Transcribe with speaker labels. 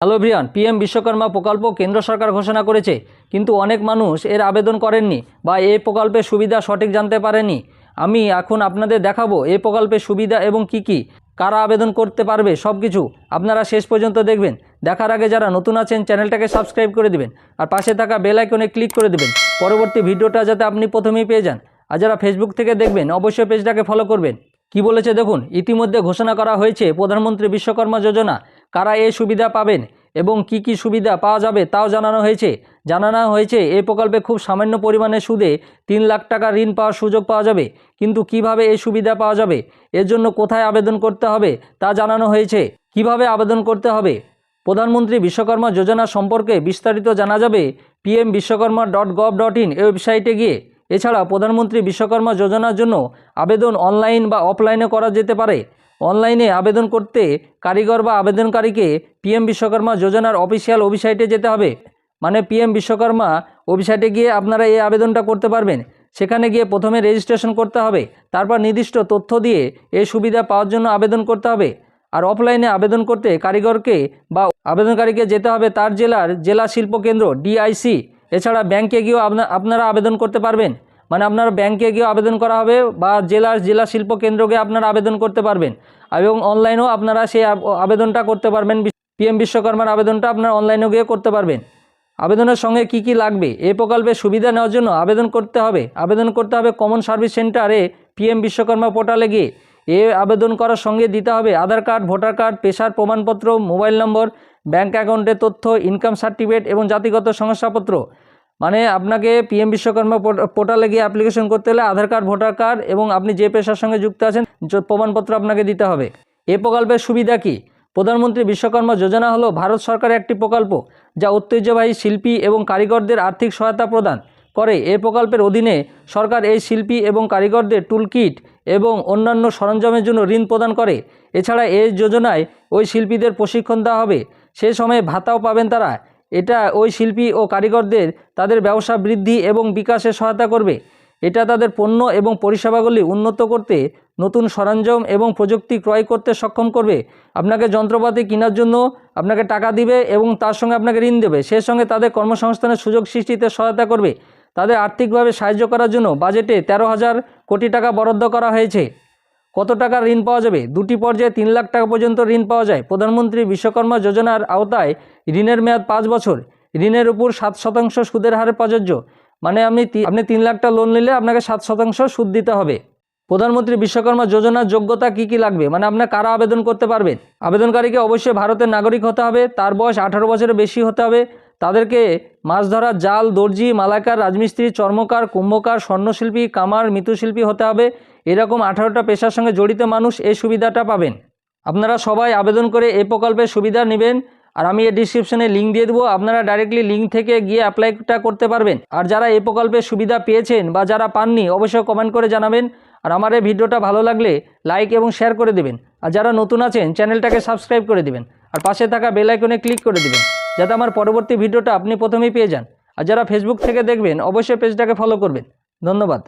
Speaker 1: Hello Brian PM Vishwakarma প্রকল্প কেন্দ্র সরকার ঘোষণা করেছে, কিন্তু অনেক মানুষ এর আবেদন করেননি বা এই প্রকল্পের সুবিধা সঠিক জানতে পারেনি আমি এখন আপনাদের দেখাবো এই প্রকল্পের সুবিধা এবং কি কি, কারা আবেদন করতে পারবে সব কিছু আপনারা শেষ পর্যন্ত দেখবেন। দেখার আগে যারা নতুন আছেন, চ্যানেলটাকে সাবস্ক্রাইব করে দিবেন আর পাশে থাকা বেল আইকনে ক্লিক করে দিবেন। পরবর্তী ভিডিওটা যাতে আপনি প্রথমেই পেয়ে যান। আর যারা ফেসবুক থেকে দেখবেন, অবশ্যই পেজটাকে ফলো করবেন। কি বলেছে দেখুন, ইতিমধ্যে ঘোষণা করা হয়েছে, প্রধানমন্ত্রী বিশ্বকর্মা যোজনা। কারা এই সুবিধা পাবেন এবং কি কি সুবিধা পাওয়া যাবে তাও জানানো হয়েছে। জানানো হয়েছে এই প্রকল্পে খুব সামান্য পরিমাণে সুদে তিন লাখ টাকা ঋণ পাওয়ার সুযোগ পাওয়া যাবে। কিন্তু কীভাবে এই সুবিধা পাওয়া যাবে? এর জন্য কোথায় আবেদন করতে হবে তা জানানো হয়েছে। কীভাবে আবেদন করতে হবে? প্রধানমন্ত্রী বিশ্বকর্মা যোজনা সম্পর্কে বিস্তারিত জানা যাবে? PM Vishwakarma dot gov dot in ওয়েবসাইটে গিয়ে। এছাড়া প্রধানমন্ত্রী বিশ্বকর্মা যোজনার জন্য আবেদন অনলাইন বা অফলাইনে করা যেতে পারে। অনলাইনে আবেদন করতে কারিগর বা আবেদনকারীকে পিএম বিশ্বকর্মা যোজনার অফিসিয়াল ওয়েবসাইটে যেতে হবে। মানে পিএম বিশ্বকর্মা ওয়েবসাইটে গিয়ে আপনারা এই আবেদনটা করতে পারবেন। সেখানে গিয়ে প্রথমে রেজিস্ট্রেশন করতে হবে। তারপর নির্দিষ্ট তথ্য দিয়ে এই সুবিধা পাওয়ার জন্য আবেদন করতে হবে। আর অফলাইনে আবেদন করতে কারিগরকে বা আবেদনকারীকে যেতে হবে তার জেলার জেলা শিল্প কেন্দ্র, ডিআইসি। এছাড়া ব্যাংকে গিয়েও আপনা, আপনারা আবেদন করতে পারবেন। মানে আপনার ব্যাংকে গিয়েও আবেদন করা হবে বা জেলার জেলা শিল্প কেন্দ্রকে আপনারা আবেদন করতে পারবেন। এবং অনলাইনেও আপনারা সেই আবেদনটা করতে পারবেন। পিএম বিশ্বকর্মার আবেদনটা আপনারা অনলাইনেও গিয়ে করতে পারবেন। আবেদনের সঙ্গে কি কি লাগবে? এই প্রকল্পের সুবিধা নেওয়ার জন্য আবেদন করতে হবে। আবেদন করতে হবে কমন সার্ভিস সেন্টারে পিএম বিশ্বকর্মা পোর্টালে গিয়ে। এ আবেদন করার সঙ্গে দিতে হবে আধার কার্ড, ভোটার কার্ড, পেশার প্রমাণপত্র, মোবাইল নম্বর ব্যাংক অ্যাকাউন্টের তথ্য ইনকাম সার্টিফিকেট এবং জাতিগত শংসাপত্র। মানে আপনাকে পিএম বিশ্বকর্মা পোর্ট- পোর্টালে গিয়ে অ্যাপ্লিকেশন করতে হলে আধার কার্ড ভোটার কার্ড এবং আপনি যে পেশার সঙ্গে যুক্ত আছেন প্রমাণপত্র আপনাকে দিতে হবে। এ প্রকল্পের সুবিধা কি? প্রধানমন্ত্রী বিশ্বকর্মা যোজনা হলো ভারত সরকারের একটি প্রকল্প যা ঐতিহ্যবাহী শিল্পী এবং কারিগরদের আর্থিক সহায়তা প্রদান করে। এই প্রকল্পের অধীনে সরকার এই শিল্পী এবং কারিগরদের টুলকিট এবং অন্যান্য সরঞ্জামের জন্য ঋণ প্রদান করে। এছাড়া এই যোজনায় ওই শিল্পীদের প্রশিক্ষণ দেওয়া হবে। সে সময়ে ভাতাও পাবেন তারা। এটা ওই শিল্পী ও কারিগরদের তাদের ব্যবসা বৃদ্ধি এবং বিকাশে সহায়তা করবে। এটা তাদের পণ্য এবং পরিষেবাগুলি উন্নত করতে, নতুন সরঞ্জাম এবং প্রযুক্তি ক্রয় করতে সক্ষম করবে। আপনাকে যন্ত্রপাতি কেনার জন্য আপনাকে টাকা দিবে এবং তার সঙ্গে আপনাকে ঋণ দেবে। সেই সঙ্গে তাদের কর্মসংস্থানের সুযোগ সৃষ্টিতে সহায়তা করবে। তাদের আর্থিকভাবে সাহায্য করার জন্য বাজেটে তেরো হাজার কোটি টাকা বরাদ্দ করা হয়েছে। কত টাকা ঋণ পাওয়া যাবে? দুটি পর্যায়ে তিন লাখ টাকা পর্যন্ত ঋণ পাওয়া যায়। প্রধানমন্ত্রী বিশ্বকর্মা যোজনার আওতায় ঋণের মেয়াদ পাঁচ বছর। ঋণের উপর সাত শতাংশ সুদের হারে প্রযোজ্য। মানে আপনি আপনি তিন লাখ টাকা লোন নিলে আপনাকে সাত শতাংশ সুদ দিতে হবে। প্রধানমন্ত্রী বিশ্বকর্মা যোজনার যোগ্যতা কি কি লাগবে? মানে আপনার কারা আবেদন করতে পারবেন? আবেদনকারীকে অবশ্যই ভারতের নাগরিক হতে হবে। তার বয়স আঠারো বছরের বেশি হতে হবে। তাদেরকে মাছ ধরার জাল, দর্জি মালাকার রাজমিস্ত্রি, চর্মকার, কুম্ভকার, স্বর্ণশিল্পী, কামার, মৃৎশিল্পী হতে হবে। এরকম আঠারোটা পেশার সঙ্গে জড়িত মানুষ এই সুবিধাটা পাবেন। আপনারা সবাই আবেদন করে এই প্রকল্পের সুবিধা নেবেন। আর আমি এই ডিসক্রিপশনে লিঙ্ক দিয়ে দেবো। আপনারা ডাইরেক্টলি লিঙ্ক থেকে গিয়ে অ্যাপ্লাইটা করতে পারবেন। আর যারা এই প্রকল্পের সুবিধা পেয়েছেন বা যারা পাননি, অবশ্যই কমেন্ট করে জানাবেন। আর আমার এই ভিডিওটা ভালো লাগলে লাইক এবং শেয়ার করে দেবেন। আর যারা নতুন আছেন চ্যানেলটাকে সাবস্ক্রাইব করে দেবেন। আর পাশে থাকা বেল আইকনে ক্লিক করে দেবেন, যাতে আমার পরবর্তী ভিডিওটা আপনি প্রথমেই পেয়ে যান। আর যারা ফেসবুক থেকে দেখবেন, অবশ্যই পেজটাকে ফলো করবেন। ধন্যবাদ।